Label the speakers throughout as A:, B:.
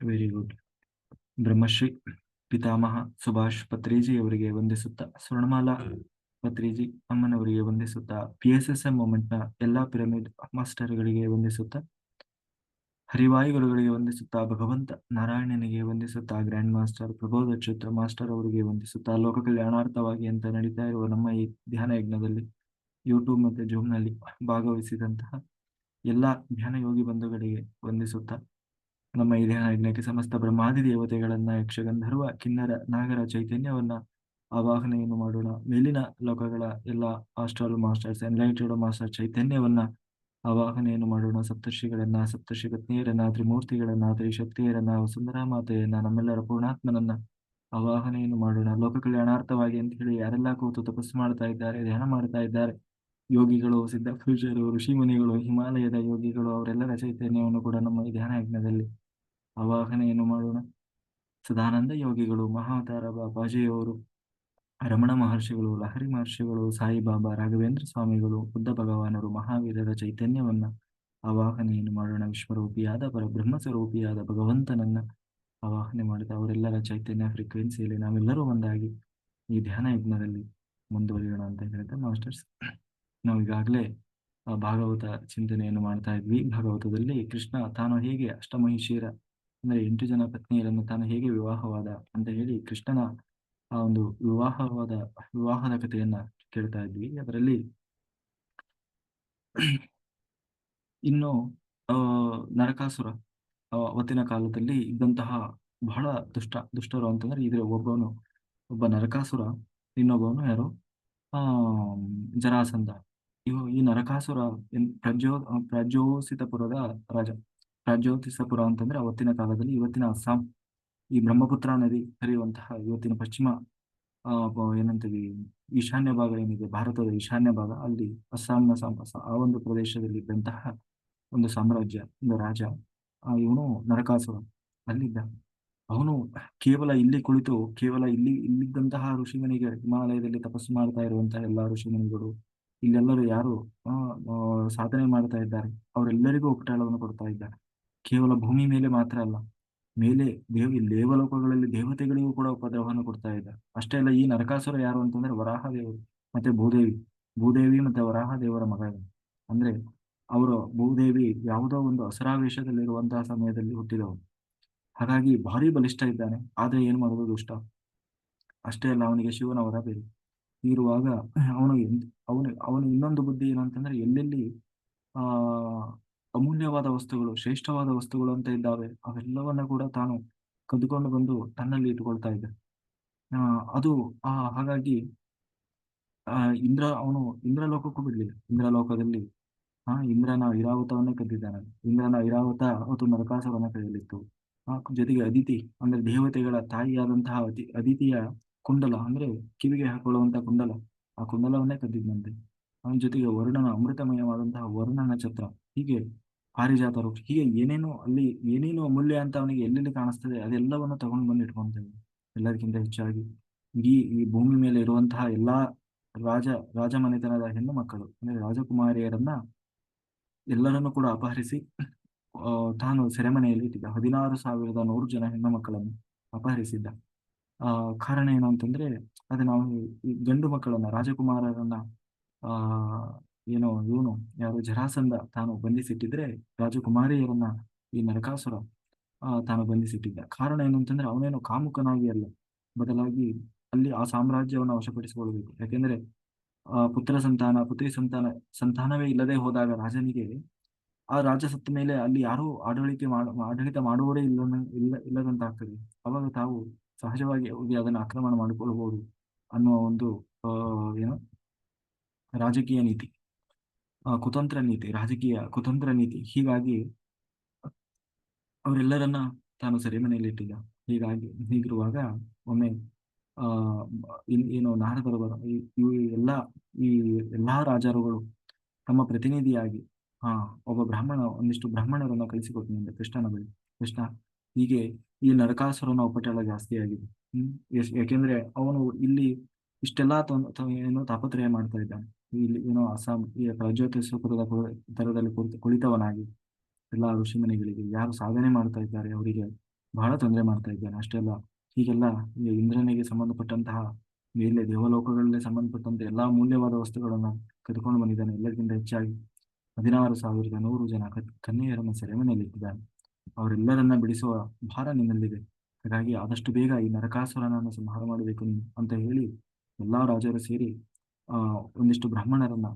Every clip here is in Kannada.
A: ವೆರಿ ಗುಡ್ ಬ್ರಹ್ಮಶ್ರೀ ಪಿತಾಮಹ ಸುಭಾಷ್ ಪತ್ರಿಜಿ ಅವರಿಗೆ ವಂದಿಸುತ್ತಾ ಸ್ವರ್ಣಮಾಲಾ ಪತ್ರಿಜಿ ಅಮ್ಮನವರಿಗೆ ವಂದಿಸುತ್ತಾ ಪಿ ಎಸ್ ಎಸ್ ಎಂ ಮೂಮೆಂಟ್ನ ಎಲ್ಲಾ ಪಿರಮಿಡ್ ಮಾಸ್ಟರ್ಗಳಿಗೆ ವಂದಿಸುತ್ತಾ ಹರಿವಾಯುಗಳಿಗೆ ವಂದಿಸುತ್ತಾ ಭಗವಂತ ನಾರಾಯಣನಿಗೆ ವಂದಿಸುತ್ತಾ ಗ್ರ್ಯಾಂಡ್ ಮಾಸ್ಟರ್ ಪ್ರಬೋಧ ಕ್ಷೇತ್ರ ಮಾಸ್ಟರ್ ಅವರಿಗೆ ವಂದಿಸುತ್ತಾ ಲೋಕ ಕಲ್ಯಾಣಾರ್ಥವಾಗಿ ಅಂತ ನಡೀತಾ ಇರುವ ನಮ್ಮ ಈ ಧ್ಯಾನ ಯಜ್ಞದಲ್ಲಿ ಯೂಟ್ಯೂಬ್ ಮತ್ತೆ ಜೂಮ್ನಲ್ಲಿ ಭಾಗವಹಿಸಿದಂತಹ ಎಲ್ಲಾ ಧ್ಯಾನ ಯೋಗಿ ಬಂಧುಗಳಿಗೆ ವಂದಿಸುತ್ತಾ ನಮ್ಮ ಧ್ಯಾನ ಯಜ್ಞಕ್ಕೆ ಸಮಸ್ತ ಬ್ರಹ್ಮಾದಿ ದೇವತೆಗಳನ್ನ ಯಕ್ಷಗಂಧರ್ವ, ಕಿನ್ನರ, ನಾಗರ ಚೈತನ್ಯವನ್ನ ಆವಾಹನೆಯನ್ನು ಮಾಡೋಣ. ಮೇಲಿನ ಲೋಕಗಳ ಎಲ್ಲ ಆಸ್ಟ್ರಲ್ ಮಾಸ್ಟರ್ಸ್, ಎನ್ಲೈಟೆಡ್ ಮಾಸ್ಟರ್ ಚೈತನ್ಯವನ್ನ ಆವಾಹನೆಯನ್ನು ಮಾಡೋಣ. ಸಪ್ತರ್ಷಿಗಳನ್ನ ಸಪ್ತರ್ಷಿ ಪತ್ನಿಯರನ್ನ ತ್ರಿಮೂರ್ತಿಗಳನ್ನ, ತ್ರಿಶಕ್ತಿಯರನ್ನ ಸುಂದರ ಮಾತೆಯನ್ನ, ನಮ್ಮೆಲ್ಲರ ಪೂರ್ಣಾತ್ಮನನ್ನ ಆವಾಹನೆಯನ್ನು ಮಾಡೋಣ. ಲೋಕ ಕಲ್ಯಾಣಾರ್ಥವಾಗಿ ಅಂತ ಹೇಳಿ ಯಾರೆಲ್ಲ ಕೂತು ತಪಸ್ಸು ಮಾಡ್ತಾ ಇದ್ದಾರೆ, ಧ್ಯಾನ ಮಾಡ್ತಾ ಇದ್ದಾರೆ, ಯೋಗಿಗಳು, ಸಿದ್ಧ ಪುರುಷರು, ಋಷಿ ಮುನಿಗಳು, ಹಿಮಾಲಯದ ಯೋಗಿಗಳು, ಅವರೆಲ್ಲರ ಚೈತನ್ಯವನ್ನು ಕೂಡ ನಮ್ಮ ಈ ಧ್ಯಾನ ಯಜ್ಞದಲ್ಲಿ ಆವಾಹನೆಯನ್ನು ಮಾಡೋಣ? ಸದಾನಂದ ಯೋಗಿಗಳು, ಮಹಾತಾರ ಬಾಬಾಜಿಯವರು ರಮಣ ಮಹರ್ಷಿಗಳು, ಲಹರಿ ಮಹರ್ಷಿಗಳು, ಸಾಯಿಬಾಬಾ, ರಾಘವೇಂದ್ರ ಸ್ವಾಮಿಗಳು, ಬುದ್ಧ ಭಗವಾನರು, ಮಹಾವೀರರ ಚೈತನ್ಯವನ್ನ ಆವಾಹನೆಯನ್ನು ಮಾಡೋಣ. ವಿಶ್ವರೂಪಿಯಾದ ಪರಬ್ರಹ್ಮ ಸ್ವರೂಪಿಯಾದ ಭಗವಂತನನ್ನ ಆವಾಹನೆ ಮಾಡಿದ ಅವರೆಲ್ಲರ ಚೈತನ್ಯ ಫ್ರೀಕ್ವೆನ್ಸಿಯಲ್ಲಿ ನಾವೆಲ್ಲರೂ ಒಂದಾಗಿ ಈ ಧ್ಯಾನ ಯಜ್ಞದಲ್ಲಿ ಮುಂದುವರಿಯೋಣ ಅಂತ ಹೇಳ್ತಾ ಮಾಸ್ಟರ್ಸ್. ನಾವು ಈಗಾಗಲೇ ಭಾಗವತ ಚಿಂತನೆಯನ್ನು ಮಾಡ್ತಾ ಇದ್ವಿ. ಭಾಗವತದಲ್ಲಿ ಕೃಷ್ಣ ತಾನು ಹೇಗೆ ಅಷ್ಟಮಹಿಷಿಯರ ಅಂದ್ರೆ ಎಂಟು ಜನ ಪತ್ನಿಯರನ್ನು ತಾನು ಹೇಗೆ ವಿವಾಹವಾದ ಅಂತ ಹೇಳಿ ಕೃಷ್ಣನ ಆ ಒಂದು ವಿವಾಹವಾದ, ವಿವಾಹದ ಕಥೆಯನ್ನ ಕೇಳ್ತಾ ಇದ್ವಿ. ಅದರಲ್ಲಿ ಇನ್ನು ನರಕಾಸುರ ಅವತ್ತಿನ ಕಾಲದಲ್ಲಿ ಇದ್ದಂತಹ ಬಹಳ ದುಷ್ಟ, ದುಷ್ಟರು ಅಂತಂದ್ರೆ ಇದ್ರೆ ಒಬ್ಬವನು ಒಬ್ಬ ನರಕಾಸುರ, ಇನ್ನೊಬ್ಬನು ಯಾರು? ಆ, ಜರಾಸಂಧ. ಇವು ಈ ನರಕಾಸುರ ಪ್ರಜೋ ಪ್ರಜೋಸಿತಪುರದ ರಾಜ. ಪ್ರಜ್ಯೋತಿಸಪುರ ಅಂತಂದ್ರೆ ಅವತ್ತಿನ ಕಾಲದಲ್ಲಿ ಇವತ್ತಿನ ಅಸ್ಸಾಂ, ಈ ಬ್ರಹ್ಮಪುತ್ರ ನದಿ ಹರಿಯುವಂತಹ ಇವತ್ತಿನ ಪಶ್ಚಿಮ ಏನಂತೀವಿ, ಈಶಾನ್ಯ ಭಾಗ ಏನಿದೆ, ಭಾರತದ ಈಶಾನ್ಯ ಭಾಗ, ಅಲ್ಲಿ ಅಸ್ಸಾಂನ ಆ ಒಂದು ಪ್ರದೇಶದಲ್ಲಿ ಇದ್ದಂತಹ ಒಂದು ಸಾಮ್ರಾಜ್ಯ, ಒಂದು ರಾಜ ಇವನು ನರಕಾಸುರ ಅಲ್ಲಿದ್ದ. ಅವನು ಕೇವಲ ಇಲ್ಲಿ ಕುಳಿತು, ಕೇವಲ ಇಲ್ಲಿ, ಇಲ್ಲಿದ್ದಂತಹ ಋಷಿಮುನಿಗೆ ಹಿಮಾಲಯದಲ್ಲಿ ತಪಸ್ಸು ಮಾಡ್ತಾ ಇರುವಂತಹ ಎಲ್ಲಾ ಋಷಿಮುನಿಗಳು, ಇಲ್ಲೆಲ್ಲರೂ ಯಾರು ಸಾಧನೆ ಮಾಡ್ತಾ ಇದ್ದಾರೆ, ಅವರೆಲ್ಲರಿಗೂ ಉಪಟಳವನ್ನು ಕೊಡ್ತಾ ಇದ್ದಾರೆ. ಕೇವಲ ಭೂಮಿ ಮೇಲೆ ಮಾತ್ರ ಅಲ್ಲ, ಮೇಲೆ ದೇವ ದೇವಲೋಕಗಳಲ್ಲಿ ದೇವತೆಗಳಿಗೂ ಕೂಡ ಉಪದ್ರವವನ್ನು ಕೊಡ್ತಾ ಇದ್ದಾರೆ. ಅಷ್ಟೇ ಅಲ್ಲ, ಈ ನರಕಾಸುರ ಯಾರು ಅಂತಂದ್ರೆ ವರಾಹ ದೇವರು ಮತ್ತೆ ಭೂದೇವಿ. ಭೂದೇವಿ ಮತ್ತೆ ವರಾಹ ದೇವರ ಮಗ. ಅಂದ್ರೆ ಅವರು, ಭೂದೇವಿ ಯಾವುದೋ ಒಂದು ಅಸುರಾವೇಶದಲ್ಲಿರುವಂತಹ ಸಮಯದಲ್ಲಿ ಹುಟ್ಟಿದವರು ಹಾಗಾಗಿ ಭಾರಿ ಬಲಿಷ್ಠ ಇದ್ದಾನೆ, ಆದ್ರೆ ಏನ್ ಮಾಡೋದು ದುಷ್ಟ? ಅಷ್ಟೇ ಅಲ್ಲ, ಅವನಿಗೆ ಶಿವನ ವರ ಬೇರೆ. ಇರುವಾಗ ಅವನು ಅವನು ಅವನು ಇನ್ನೊಂದು ಬುದ್ಧಿ ಏನು ಅಂತಂದ್ರೆ ಎಲ್ಲೆಲ್ಲಿ, ಆ ಅಮೂಲ್ಯವಾದ ವಸ್ತುಗಳು, ಶ್ರೇಷ್ಠವಾದ ವಸ್ತುಗಳು ಅಂತ ಇದ್ದಾವೆ, ಅವೆಲ್ಲವನ್ನ ಕೂಡ ತಾನು ಕದ್ದುಕೊಂಡು ಬಂದು ತನ್ನಲ್ಲಿ ಇಟ್ಟುಕೊಳ್ತಾ ಇದ್ದ. ಅದು, ಆ, ಹಾಗಾಗಿ, ಆ, ಇಂದ್ರ, ಅವನು ಇಂದ್ರ ಇಂದ್ರಲೋಕಕ್ಕೂ ಬಿಡ್ಲಿಲ್ಲ. ಇಂದ್ರಲೋಕದಲ್ಲಿ, ಆ, ಇಂದ್ರನ ಐರಾವತವನ್ನೇ ಕದ್ದಿದ್ದಾನೆ. ಇಂದ್ರನ ಐರಾವತ ಅವತ್ತು ನರಕಾಸವನ್ನ ಕೈಯಲ್ಲಿತ್ತು. ಆ, ಜೊತೆಗೆ ಅದಿತಿ, ಅಂದ್ರೆ ದೇವತೆಗಳ ತಾಯಿಯಾದಂತಹ ಅತಿ, ಅದಿತಿಯ ಕುಂಡಲ, ಅಂದ್ರೆ ಕಿವಿಗೆ ಹಾಕೊಳ್ಳುವಂತಹ ಕುಂಡಲ, ಆ ಕುಂಡಲವನ್ನೇ ಕದ್ದಿದ್ದಂತೆ ಅವನ ಜೊತೆಗೆ ವರುಣನ, ಅಮೃತಮಯವಾದಂತಹ ವರುಣನ ಛತ್ರ ಹೀಗೆ ಪಾರಿಜಾತರು, ಹೀಗೆ ಏನೇನೋ ಅಲ್ಲಿ ಏನೇನು ಅಮೂಲ್ಯ ಅಂತ ಅವನಿಗೆ ಎಲ್ಲೆಲ್ಲಿ ಕಾಣಿಸ್ತದೆ, ಅದೆಲ್ಲವನ್ನು ತಗೊಂಡು ಬಂದು ಇಟ್ಕೊಂತೇವೆ. ಎಲ್ಲದಕ್ಕಿಂತ ಹೆಚ್ಚಾಗಿ ಇಡೀ ಈ ಭೂಮಿ ಮೇಲೆ ಇರುವಂತಹ ಎಲ್ಲಾ ರಾಜ ರಾಜಮನೆತನದ ಹೆಣ್ಣು ಮಕ್ಕಳು, ಅಂದ್ರೆ ರಾಜಕುಮಾರಿಯರನ್ನ ಎಲ್ಲರನ್ನು ಕೂಡ ಅಪಹರಿಸಿ ತಾನು ಸೆರೆಮನೆಯಲ್ಲಿ ಇಟ್ಟಿದ್ದ. ಹದಿನಾರು ಸಾವಿರದ ನೂರು ಜನ ಹೆಣ್ಣು ಮಕ್ಕಳನ್ನು ಅಪಹರಿಸಿದ್ದ. ಆ, ಕಾರಣ ಏನು ಅಂತಂದ್ರೆ ಅದು ನಾವು ಗಂಡು ಮಕ್ಕಳನ್ನ, ರಾಜಕುಮಾರರನ್ನ, ಆ ಏನೋ ಇವನು, ಯಾರು ಜರಾಸಂದ ತಾನು ಬಂಧಿಸಿಟ್ಟಿದ್ರೆ ರಾಜಕುಮಾರಿಯರನ್ನ ಈ ನರಕಾಸುರ ತಾನು ಬಂಧಿಸಿಟ್ಟಿದ್ದ. ಕಾರಣ ಏನು ಅಂತಂದ್ರೆ ಅವನೇನು ಕಾಮುಕನಾಗಿ ಅಲ್ಲ. ಬದಲಾಗಿ ಅಲ್ಲಿ ಆ ಸಾಮ್ರಾಜ್ಯವನ್ನು ವಶಪಡಿಸಿಕೊಳ್ಳಬೇಕು. ಯಾಕೆಂದ್ರೆ, ಆ, ಪುತ್ರ ಸಂತಾನ, ಪುತ್ರಿ ಸಂತಾನ, ಸಂತಾನವೇ ಇಲ್ಲದೆ ಹೋದಾಗ ರಾಜನಿಗೆ ಆ ರಾಜ ಸತ್ತ ಮೇಲೆ ಅಲ್ಲಿ ಯಾರು ಆಡಳಿತ ಮಾಡ, ಆಡಳಿತ ಮಾಡುವವರೇ ಇಲ್ಲ ಇಲ್ಲ, ಇಲ್ಲದಂತಾಗ್ತದೆ. ಅವಾಗ ತಾವು ಸಹಜವಾಗಿ ಹೋಗಿ ಅದನ್ನು ಆಕ್ರಮಣ ಮಾಡಿಕೊಳ್ಳಬಹುದು ಅನ್ನುವ ಒಂದು ಏನು, ರಾಜಕೀಯ ನೀತಿ. ಕುತಂತ್ರ ನೀತಿ, ರಾಜಕೀಯ ಕುತಂತ್ರ ನೀತಿ. ಹೀಗಾಗಿ ಅವರೆಲ್ಲರನ್ನ ತಾನು ಸೆರೆಮನೆಯಲ್ಲಿ ಇಟ್ಟಿದ್ದ ಹೀಗಾಗಿ ಹೀಗಿರುವಾಗ ಒಮ್ಮೆ, ಆ ಏನು ನಾರದರು ಬರ ಈ ಎಲ್ಲ, ಈ ಎಲ್ಲಾ ರಾಜರುಗಳು ತಮ್ಮ ಪ್ರತಿನಿಧಿಯಾಗಿ ಹಾ ಒಬ್ಬ ಬ್ರಾಹ್ಮಣ, ಒಂದಿಷ್ಟು ಬ್ರಾಹ್ಮಣರನ್ನ ಕಳಿಸಿಕೊಟ್ಟಿನಿಂದ ಕೃಷ್ಣನ ಬಳಿ. ಕೃಷ್ಣ ಹೀಗೆ ಈ ನರಕಾಸುರನ ಉಪಟಳ ಜಾಸ್ತಿ ಆಗಿದೆ. ಹ್ಮ್ ಯಾಕೆಂದ್ರೆ ಅವನು ಇಲ್ಲಿ ಇಷ್ಟೆಲ್ಲಾ ಏನು ತಾಪತ್ರಯ ಮಾಡ್ತಾ ಇದ್ದಾನೆ. ಇಲ್ಲಿ ಏನೋ ಅಸ್ಸಾಂ, ಈ ಸುಖದ ದರದಲ್ಲಿ ಕುಳಿತ, ಕುಳಿತವನಾಗಿ ಎಲ್ಲಾ ಋಷಿಮುನಿಗಳಿಗೆ ಯಾರು ಸಾಧನೆ ಮಾಡ್ತಾ ಇದ್ದಾರೆ ಅವರಿಗೆ ಬಹಳ ತೊಂದರೆ ಮಾಡ್ತಾ ಇದ್ದಾನೆ. ಅಷ್ಟೇ ಅಲ್ಲ, ಹೀಗೆಲ್ಲ ಇಂದ್ರನಿಗೆ ಸಂಬಂಧಪಟ್ಟಂತಹ ಮೇಲೆ ದೇವಲೋಕಗಳಲ್ಲೇ ಸಂಬಂಧಪಟ್ಟಂತೆ ಎಲ್ಲಾ ಮೂಲ್ಯವಾದ ವಸ್ತುಗಳನ್ನ ಕದ್ಕೊಂಡು ಬಂದಿದ್ದಾನೆ. ಎಲ್ಲಕ್ಕಿಂತ ಹೆಚ್ಚಾಗಿ ಹದಿನಾರು ಸಾವಿರದ ನೂರು ಜನ ಕ- ಸೆರೆಮನೆಯಲ್ಲಿ ಇಟ್ಟಿದ್ದಾನೆ. ಅವರೆಲ್ಲರನ್ನ ಬಿಡಿಸುವ ಭಾರ ನಿನ್ನಲ್ಲಿದೆ. ಹಾಗಾಗಿ ಆದಷ್ಟು ಬೇಗ ಈ ನರಕಾಸುರನನ್ನು ಸಂಹಾರ ಮಾಡಬೇಕು ನೀನು ಅಂತ ಹೇಳಿ ಎಲ್ಲಾ ರಾಜರು ಸೇರಿ ಒಂದಿಷ್ಟು ಬ್ರಾಹ್ಮಣರನ್ನ,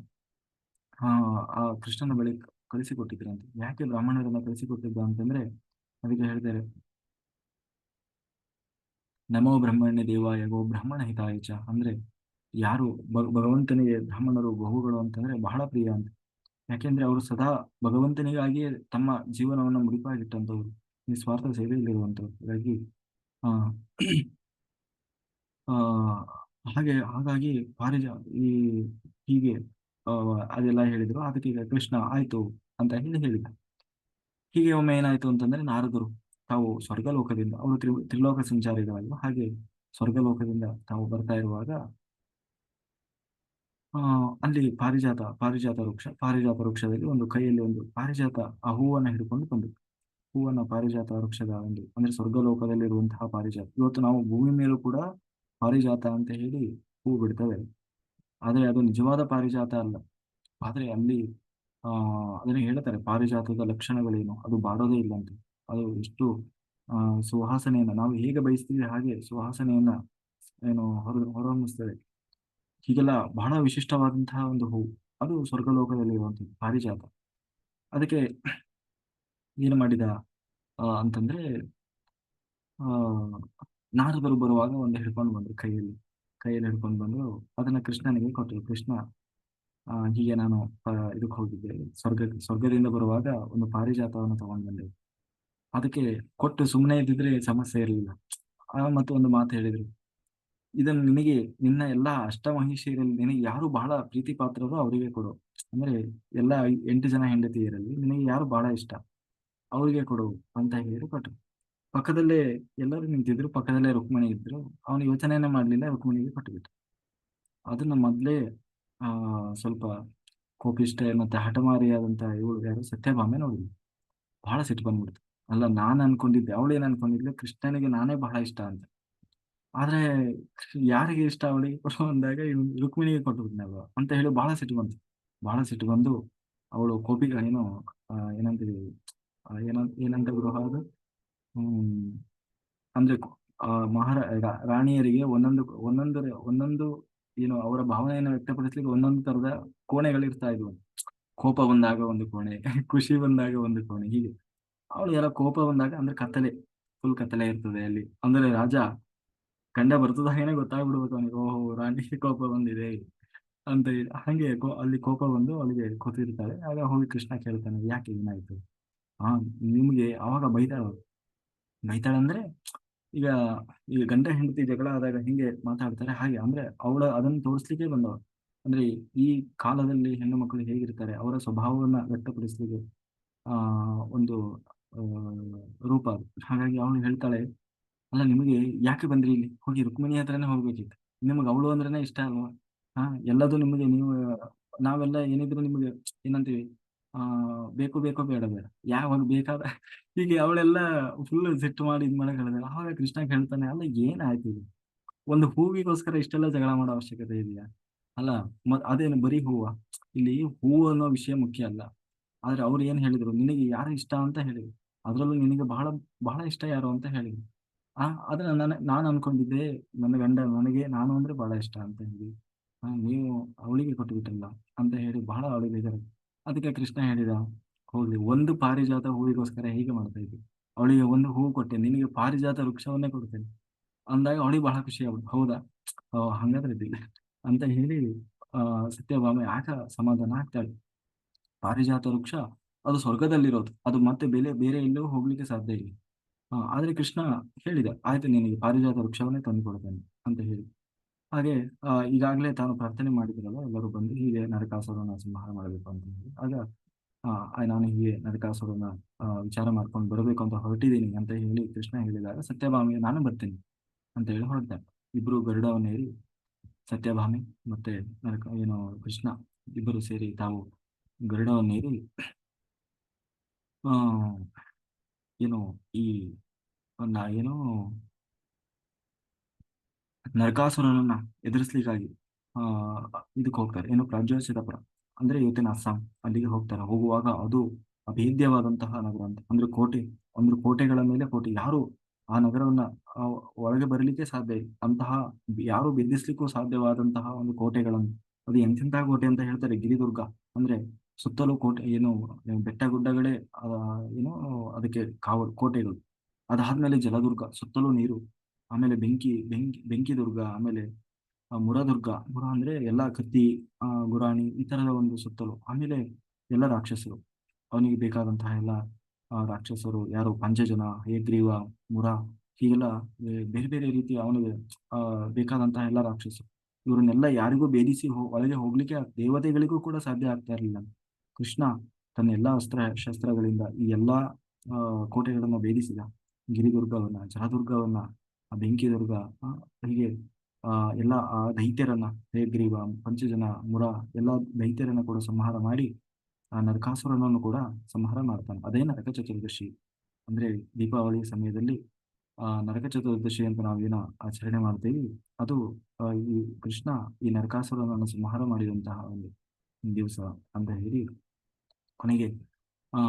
A: ಆ ಕೃಷ್ಣನ ಬಳಿ ಕಳಿಸಿಕೊಟ್ಟಿದ್ರಂತೆ ಯಾಕೆ ಬ್ರಾಹ್ಮಣರನ್ನ ಕಳಿಸಿಕೊಟ್ಟಿದ್ದ ಅಂತಂದ್ರೆ ಅದಕ್ಕೆ ಹೇಳ್ತಾರೆ, ನಮೋ ಬ್ರಹ್ಮಣ್ಯ ದೇವಾಯ, ಗೋ ಬ್ರಾಹ್ಮಣ ಹಿತಾಯಚ ಅಂದ್ರೆ, ಯಾರು ಭಗ- ಭಗವಂತನಿಗೆ ಬ್ರಾಹ್ಮಣರು ಬಹುಗಳು ಅಂತಂದ್ರೆ ಬಹಳ ಪ್ರಿಯ ಅಂತ. ಯಾಕೆಂದ್ರೆ ಅವರು ಸದಾ ಭಗವಂತನಿಗಾಗಿಯೇ ತಮ್ಮ ಜೀವನವನ್ನು ಮುಡಿಪಾಗಿಟ್ಟಂತವ್ರು ನಿಸ್ವಾರ್ಥ ಸೇವೆಯಲ್ಲಿರುವಂತವ್ರು ಹಾಗಾಗಿ ಆ ಹಾಗೆ ಹಾಗಾಗಿ ಪಾರಿಜ ಈ ಹೀಗೆ ಅದೆಲ್ಲ ಹೇಳಿದ್ರು. ಅದಕ್ಕೆ ಈಗ ಕೃಷ್ಣ ಆಯ್ತು ಅಂತ ಹೇಳಿ ಹೇಳಿದ. ಹೀಗೆ ಒಮ್ಮೆ ಏನಾಯ್ತು ಅಂತಂದ್ರೆ ನಾರದರು ತಾವು ಸ್ವರ್ಗಲೋಕದಿಂದ, ಅವರು ತ್ರಿ ತ್ರಿಲೋಕ ಸಂಚಾರಿಗಳಲ್ಲ ಹಾಗೆ ಸ್ವರ್ಗಲೋಕದಿಂದ ತಾವು ಬರ್ತಾ ಇರುವಾಗ, ಆ, ಅಲ್ಲಿ ಪಾರಿಜಾತ ಪಾರಿಜಾತ ವೃಕ್ಷ, ಪಾರಿಜಾತ ವೃಕ್ಷದಲ್ಲಿ ಒಂದು ಕೈಯಲ್ಲಿ ಒಂದು ಪಾರಿಜಾತ, ಆ ಹೂವನ್ನ ಹಿಡ್ಕೊಂಡು ಬಂದು, ಹೂವನ್ನು ಪಾರಿಜಾತ ವೃಕ್ಷದ ಒಂದು, ಅಂದ್ರೆ ಸ್ವರ್ಗಲೋಕದಲ್ಲಿರುವಂತಹ ಪಾರಿಜಾತ. ಇವತ್ತು ನಾವು ಭೂಮಿ ಮೇಲೂ ಕೂಡ ಪಾರಿಜಾತ ಅಂತ ಹೇಳಿ ಹೂ ಬಿಡ್ತವೆ. ಆದರೆ ಅದು ನಿಜವಾದ ಪಾರಿಜಾತ ಅಲ್ಲ. ಆದರೆ ಅಲ್ಲಿ, ಆ, ಅದನ್ನ ಹೇಳ್ತಾರೆ, ಪಾರಿಜಾತದ ಲಕ್ಷಣಗಳೇನು? ಅದು ಬಾಡೋದೇ ಇಲ್ಲ ಅಂತ. ಅದು ಎಷ್ಟು, ಆ, ಸುವಾಸನೆಯನ್ನ, ನಾವು ಹೇಗೆ ಬಯಸ್ತೀವಿ ಹಾಗೆ ಸುವಾಸನೆಯನ್ನ ಏನು ಹೊರ, ಹೊರಹೊಮ್ಮಿಸ್ತದೆ. ಹೀಗೆಲ್ಲ ಬಹಳ ವಿಶಿಷ್ಟವಾದಂತಹ ಒಂದು ಹೂ. ಅದು ಸ್ವರ್ಗಲೋಕದಲ್ಲಿ ಸ್ವರ್ಗಲೋಕದಲ್ಲಿರುವಂಥದ್ದು, ಪಾರಿಜಾತ. ಅದಕ್ಕೆ ಏನು ಮಾಡಿದ ಅಂತಂದ್ರೆ, ಆ ನಾರದರು ಬರುವಾಗ ಒಂದು ಹಿಡ್ಕೊಂಡು ಬಂದ್ರು ಕೈಯಲ್ಲಿ. ಕೈಯಲ್ಲಿ ಹಿಡ್ಕೊಂಡು ಬಂದು ಅದನ್ನ ಕೃಷ್ಣನಿಗೆ ಕೊಟ್ಟರು. ಕೃಷ್ಣ ಹೀಗೆ ನಾನು ಇದಕ್ಕೆ ಹೋಗಿದ್ದೆ. ಸ್ವರ್ಗ, ಸ್ವರ್ಗದಿಂದ ಬರುವಾಗ ಒಂದು ಪಾರಿಜಾತವನ್ನು ತಗೊಂಡು ಬಂದೆ. ಅದಕ್ಕೆ ಕೊಟ್ಟು ಸುಮ್ಮನೆ ಇದ್ದಿದ್ರೆ ಸಮಸ್ಯೆ ಇರಲಿಲ್ಲ. ಮತ್ತು ಒಂದು ಮಾತು ಹೇಳಿದ್ರು. ಇದನ್ನು ನಿನಗೆ, ನಿನ್ನ ಎಲ್ಲಾ ಅಷ್ಟಮಹಿಷಿಯರಲ್ಲಿ ನಿನಗೆ ಯಾರು ಬಹಳ ಪ್ರೀತಿ ಪಾತ್ರರು ಅವರಿಗೆ ಕೊಡು. ಅಂದ್ರೆ ಎಲ್ಲ ಎಂಟು ಜನ ಹೆಂಡತಿಯರಲ್ಲಿ ನಿನಗೆ ಯಾರು ಬಹಳ ಇಷ್ಟ? ಅವರಿಗೆ ಕೊಡು ಅಂತ ಹೇಳಿ ಕೊಟ್ಟರು ಪಕ್ಕದಲ್ಲೇ ಎಲ್ಲರೂ ನಿಂತಿದ್ರು ಪಕ್ಕದಲ್ಲೇ ರುಕ್ಮಿಣಿ ಇದ್ರು, ಅವನು ಯೋಚನೆನೇ ಮಾಡಲಿಲ್ಲ, ರುಕ್ಮಣಿಗೆ ಕೊಟ್ಟುಬಿಟ್ಟು ಅದನ್ನ ಮೊದಲೇ, ಆ, ಸ್ವಲ್ಪ ಕೋಪಿಷ್ಠೆ ಮತ್ತೆ ಹಠಮಾರಿಯಾದಂತಹ ಇವಳು ಯಾರು, ಸತ್ಯಭಾಮೆ ನೋಡಿದ್ವಿ ಬಹಳ ಸಿಟ್ಟು ಬಂದ್ಬಿಡ್ತು. ಅಲ್ಲ, ನಾನು ಅನ್ಕೊಂಡಿದ್ದೆ ಅವಳೇನ್ ಅನ್ಕೊಂಡಿದ್ಲು, ಕೃಷ್ಣನಿಗೆ ನಾನೇ ಬಹಳ ಇಷ್ಟ ಅಂತ. ಆದ್ರೆ ಯಾರಿಗೆ ಇಷ್ಟ ಅವಳಿಗೆ? ಕೊಡು ಅಂದಾಗ ರುಕ್ಮಿಣಿಗೆ ರುಕ್ಮಿಣಿಗೆ ಕೊಟ್ಬಿಟ್ನಲ್ವ ಅಂತ ಹೇಳಿ ಬಹಳ ಸಿಟ್ಟು ಬಂತು. ಬಹಳ ಸಿಟ್ಟು ಬಂದು ಅವಳು ಕೋಪಿ ಏನು ಏನಂತೀವಿ ಏನಂತ ಏನಂತ ಬಿಡು ಅದು? ಹ್ಮ್. ಅಂದ್ರೆ ಆ ಮಹಾರ ರಾಣಿಯರಿಗೆ ಒಂದೊಂದು ಒಂದೊಂದು ಒಂದೊಂದು ಏನು ಅವರ ಭಾವನೆಯನ್ನು ವ್ಯಕ್ತಪಡಿಸ್ಲಿಕ್ಕೆ ಒಂದೊಂದು ತರದ ಕೋಣೆಗಳಿರ್ತಾ ಇದ್ವು. ಕೋಪ ಬಂದಾಗ ಒಂದು ಕೋಣೆ, ಖುಷಿ ಬಂದಾಗ ಒಂದು ಕೋಣೆ, ಹೀಗೆ. ಅವಳು ಎಲ್ಲ ಕೋಪ ಬಂದಾಗ ಅಂದ್ರೆ ಕತ್ತಲೆ ಫುಲ್ ಕತ್ತಲೆ ಇರ್ತದೆ ಅಲ್ಲಿ. ಅಂದ್ರೆ ರಾಜ ಗಂಡ ಬರ್ತದಾಗೇನೆ ಗೊತ್ತಾಗ್ಬಿಡ್ಬೇಕು ಅವನಿಗೆ, ಓಹೋ ರಾಣಿಗೆ ಕೋಪ ಬಂದಿದೆ ಅಂತ ಹಂಗೆ ಅಲ್ಲಿ ಕೋಪ ಬಂದು ಅವಳಿಗೆ ಕೂತಿರ್ತಾಳೆ ಆಗ ಹೋಗಿ ಕೃಷ್ಣ ಕೇಳ್ತಾನೆ, ಯಾಕೆ ಏನಾಯ್ತು? ಹಾ ನಿಮ್ಗೆ ಅವಾಗ ಬೈತಾಳ. ಬೈತಾಳೆ ಅಂದ್ರೆ, ಈಗ ಈ ಗಂಡ ಹೆಂಡತಿ ಜಗಳ ಆದಾಗ ಹಿಂಗೆ ಮಾತಾಡ್ತಾರೆ. ಹಾಗೆ ಅಂದ್ರೆ ಅವಳ ಅದನ್ನ ತೋರಿಸ್ಲಿಕ್ಕೆ ಬಂದವ ಅಂದ್ರೆ ಈ ಕಾಲದಲ್ಲಿ ಹೆಣ್ಣು ಮಕ್ಕಳು ಹೇಗಿರ್ತಾರೆ, ಅವರ ಸ್ವಭಾವವನ್ನ ವ್ಯಕ್ತಪಡಿಸ್ಲಿಕ್ಕೆ, ಆ, ಒಂದು ರೂಪ ಹಾಗಾಗಿ ಅವಳು ಹೇಳ್ತಾಳೆ, ಅಲ್ಲ, ನಿಮಗೆ ಯಾಕೆ ಬಂದ್ರಿ ಇಲ್ಲಿ? ಹೋಗಿ ರುಕ್ಮಿಣಿ ಹತ್ರನೇ ಹೋಗ್ಬೇಕಿತ್ತು. ನಿಮಗೆ ಅವಳು ಅಂದ್ರೇನೆ ಇಷ್ಟ ಅಲ್ವಾ? ಹಾ, ಎಲ್ಲದೂ ನಿಮಗೆ ನೀವು, ನಾವೆಲ್ಲ ಏನಿದ್ರು ನಿಮಗೆ ಏನಂತೀವಿ? ಆ, ಬೇಕು, ಬೇಕೋ ಬೇಡ ಬೇಡ. ಯಾವಾಗ ಬೇಕಾದ ಹೀಗೆ ಅವಳೆಲ್ಲ ಫುಲ್ ಸೆಟ್ ಮಾಡಿ ಇದ್ ಮಾಡಕ್ ಹೇಳಿದ್ರೆ ಆವಾಗ ಕೃಷ್ಣ ಹೇಳ್ತಾನೆ, ಅಲ್ಲ, ಏನಾಯ್ತು ಇದು? ಒಂದು ಹೂವಿಗೋಸ್ಕರ ಇಷ್ಟೆಲ್ಲ ಜಗಳ ಮಾಡೋ ಅವಶ್ಯಕತೆ ಇದೆಯಾ? ಅಲ್ಲ ಅದೇನು ಬರೀ ಹೂವ? ಇಲ್ಲಿ ಹೂವು ಅನ್ನೋ ವಿಷಯ ಮುಖ್ಯ ಅಲ್ಲ. ಆದ್ರೆ ಅವ್ರು ಏನ್ ಹೇಳಿದ್ರು? ನಿನಗೆ ಯಾರು ಇಷ್ಟ ಅಂತ ಹೇಳಿದ್ರು. ಅದ್ರಲ್ಲೂ ನಿನಗೆ ಬಹಳ ಬಹಳ ಇಷ್ಟ ಯಾರು ಅಂತ ಹೇಳಿದ್ರು. ಆ, ಅದನ್ನ ನಾನು ನಾನು ಅನ್ಕೊಂಡಿದ್ದೆ, ನನ್ನ ಗಂಡ ನನಗೆ, ನಾನು ಅಂದ್ರೆ ಬಹಳ ಇಷ್ಟ ಅಂತ ಹೇಳಿ. ನೀವು ಅವಳಿಗೆ ಕೊಟ್ಟುಬಿಟ್ಟಲ್ಲ ಅಂತ ಹೇಳಿ ಬಹಳ ಅವಳಿಗೆ ಅದಕ್ಕೆ ಕೃಷ್ಣ ಹೇಳಿದ, ಹೋಗ್ಲಿ, ಒಂದು ಪಾರಿಜಾತ ಹೂವಿಗೋಸ್ಕರ ಹೀಗೆ ಮಾಡ್ತಾ ಇದ್ವಿ ಅವಳಿಗೆ ಒಂದು ಹೂವು ಕೊಟ್ಟೆ, ನಿನಗೆ ಪಾರಿಜಾತ ವೃಕ್ಷವನ್ನೇ ಕೊಡ್ತೇನೆ. ಅಂದಾಗ ಅವಳಿಗೆ ಬಹಳ ಖುಷಿ ಆಗ್ಬಿಟ್ಟು ಹೌದಾ? ಹಂಗಾದ್ರೆ ಇದ್ದಿಲ್ಲ ಅಂತ ಹೇಳಿ, ಆ, ಸತ್ಯಭಾಮೆ ಆಗ ಸಮಾಧಾನ ಆಗ್ತಾಳೆ. ಪಾರಿಜಾತ ವೃಕ್ಷ, ಅದು ಸ್ವರ್ಗದಲ್ಲಿರೋದು. ಅದು ಮತ್ತೆ ಬೆಲೆ, ಬೇರೆ ಎಲ್ಲೂ ಹೋಗ್ಲಿಕ್ಕೆ ಸಾಧ್ಯ ಇಲ್ಲ. ಆದ್ರೆ ಕೃಷ್ಣ ಹೇಳಿದ, ಆಯ್ತು ನಿನಗೆ ಪಾರಿಜಾತ ವೃಕ್ಷವನ್ನೇ ತಂದು ಕೊಡ್ತೇನೆ ಅಂತ ಹೇಳಿ. ಹಾಗೆ ಈಗಾಗಲೇ ತಾನು ಪ್ರಾರ್ಥನೆ ಮಾಡಿದ್ರಲ್ಲ ಎಲ್ಲರೂ ಬಂದು ಹೀಗೆ ನರಕಾಸುರನ ಸಂಹಾರ ಮಾಡಬೇಕು ಅಂತ ಹೇಳಿ. ಆಗ ಆ, ನಾನು ಹೀಗೆ ನರಕಾಸುರನ ವಿಚಾರ ಮಾಡ್ಕೊಂಡು ಬರಬೇಕು ಅಂತ ಹೊರಟಿದ್ದೀನಿ ಅಂತ ಹೇಳಿ ಕೃಷ್ಣ ಹೇಳಿದಾಗ ಸತ್ಯಭಾಮಿಗೆ ನಾನು ಬರ್ತೀನಿ ಅಂತ ಹೇಳಿ ಹೊರಡ್ತಾನೆ ಇಬ್ರು ಗರುಡವನ್ನೇರಿ ಸತ್ಯಭಾಮಿ ಮತ್ತೆ ನರಕ ಏನು ಕೃಷ್ಣ ಇಬ್ಬರು ಸೇರಿ ತಾವು ಗರುಡವನ್ನೇರಿ ಏನು ಈ ಏನು ನರಕಾಸುರನನ್ನ ಎದುರಿಸ್ಲಿಕ್ಕಾಗಿ, ಆ, ಇದಕ್ಕೆ ಹೋಗ್ತಾರೆ. ಏನು ಪ್ರಜ್ವಲಿಸಿದಪುರ ಅಂದ್ರೆ ಇವತ್ತಿನ ಅಸ್ಸಾಂ, ಅಲ್ಲಿಗೆ ಹೋಗ್ತಾರೆ. ಹೋಗುವಾಗ ಅದು ಅಭೇದ್ಯವಾದಂತಹ ನಗರ ಅಂತ. ಅಂದ್ರೆ ಕೋಟೆ ಅಂದ್ರೆ ಕೋಟೆಗಳ ಮೇಲೆ ಕೋಟೆ. ಯಾರು ಆ ನಗರವನ್ನ ಒಳಗೆ ಬರಲಿಕ್ಕೆ ಸಾಧ್ಯ ಅಂತಹ, ಯಾರು ಬಿದ್ದಿಸ್ಲಿಕ್ಕೂ ಸಾಧ್ಯವಾದಂತಹ ಒಂದು ಕೋಟೆಗಳನ್ನು. ಅದು ಎಂತೆಂತಹ ಕೋಟೆ ಅಂತ ಹೇಳ್ತಾರೆ. ಗಿರಿದುರ್ಗ. ಅಂದ್ರೆ ಸುತ್ತಲೂ ಕೋಟೆ, ಏನು, ಬೆಟ್ಟ ಗುಡ್ಡಗಳೇ ಏನು, ಅದಕ್ಕೆ ಕಾವಲು, ಕೋಟೆಗಳು. ಅದಾದ್ಮೇಲೆ ಜಲದುರ್ಗ, ಸುತ್ತಲೂ ನೀರು. ಆಮೇಲೆ ಬೆಂಕಿ ಬೆಂಕಿ ಬೆಂಕಿ ದುರ್ಗ ಆಮೇಲೆ ಮುರದುರ್ಗ, ಮುರ ಅಂದ್ರೆ ಎಲ್ಲಾ ಕತ್ತಿ ಗುರಾಣಿ ಈ ತರದ ಒಂದು ಸುತ್ತಲು, ಆಮೇಲೆ ಎಲ್ಲ ರಾಕ್ಷಸರು. ಅವನಿಗೆ ಬೇಕಾದಂತಹ ಎಲ್ಲ ರಾಕ್ಷಸರು ಯಾರು? ಪಂಚಜನ ಹೇಗ್ರೀವ ಮುರ, ಹೀಗೆಲ್ಲ ಬೇರೆ ಬೇರೆ ರೀತಿ ಅವನಿಗೆ, ಆ, ಬೇಕಾದಂತಹ ಎಲ್ಲ ರಾಕ್ಷಸರು. ಇವರನ್ನೆಲ್ಲ ಯಾರಿಗೂ ಭೇದಿಸಿ ಒಳಗೆ ಹೋಗ್ಲಿಕ್ಕೆ ದೇವತೆಗಳಿಗೂ ಕೂಡ ಸಾಧ್ಯ ಆಗ್ತಾ ಇರಲಿಲ್ಲ. ಕೃಷ್ಣ ತನ್ನ ಎಲ್ಲಾ ಅಸ್ತ್ರ ಶಸ್ತ್ರಗಳಿಂದ ಈ ಎಲ್ಲಾ ಕೋಟೆಗಳನ್ನ ಭೇದಿಸಿದ. ಗಿರಿದುರ್ಗವನ್ನ ಜಲದುರ್ಗವನ್ನ ಆ ಬೆಂಕಿ ದುರ್ಗ ಹೀಗೆ, ಆ, ಎಲ್ಲ, ಆ ದೈತ್ಯರನ್ನ ಹೇಗ್ರೀವ ಪಂಚಜನ, ಮುರ, ಎಲ್ಲ ದೈತ್ಯರನ್ನ ಕೂಡ ಸಂಹಾರ ಮಾಡಿ, ಆ ನರಕಾಸುರನನ್ನು ಕೂಡ ಸಂಹಾರ ಮಾಡ್ತಾನೆ. ಅದೇ ನರಕ ಚತುರ್ದಶಿ. ಅಂದ್ರೆ ದೀಪಾವಳಿ ಸಮಯದಲ್ಲಿ, ಆ, ನರಕ ಚತುರ್ದಶಿ ಅಂತ ನಾವೇನ ಆಚರಣೆ ಮಾಡ್ತೀವಿ, ಅದು ಈ ಕೃಷ್ಣ ಈ ನರಕಾಸುರನನ್ನು ಸಂಹಾರ ಮಾಡಿದಂತಹ ಒಂದು ದಿವಸ ಅಂತ ಹೇಳಿ ಕೊನೆಗೆ, ಆ,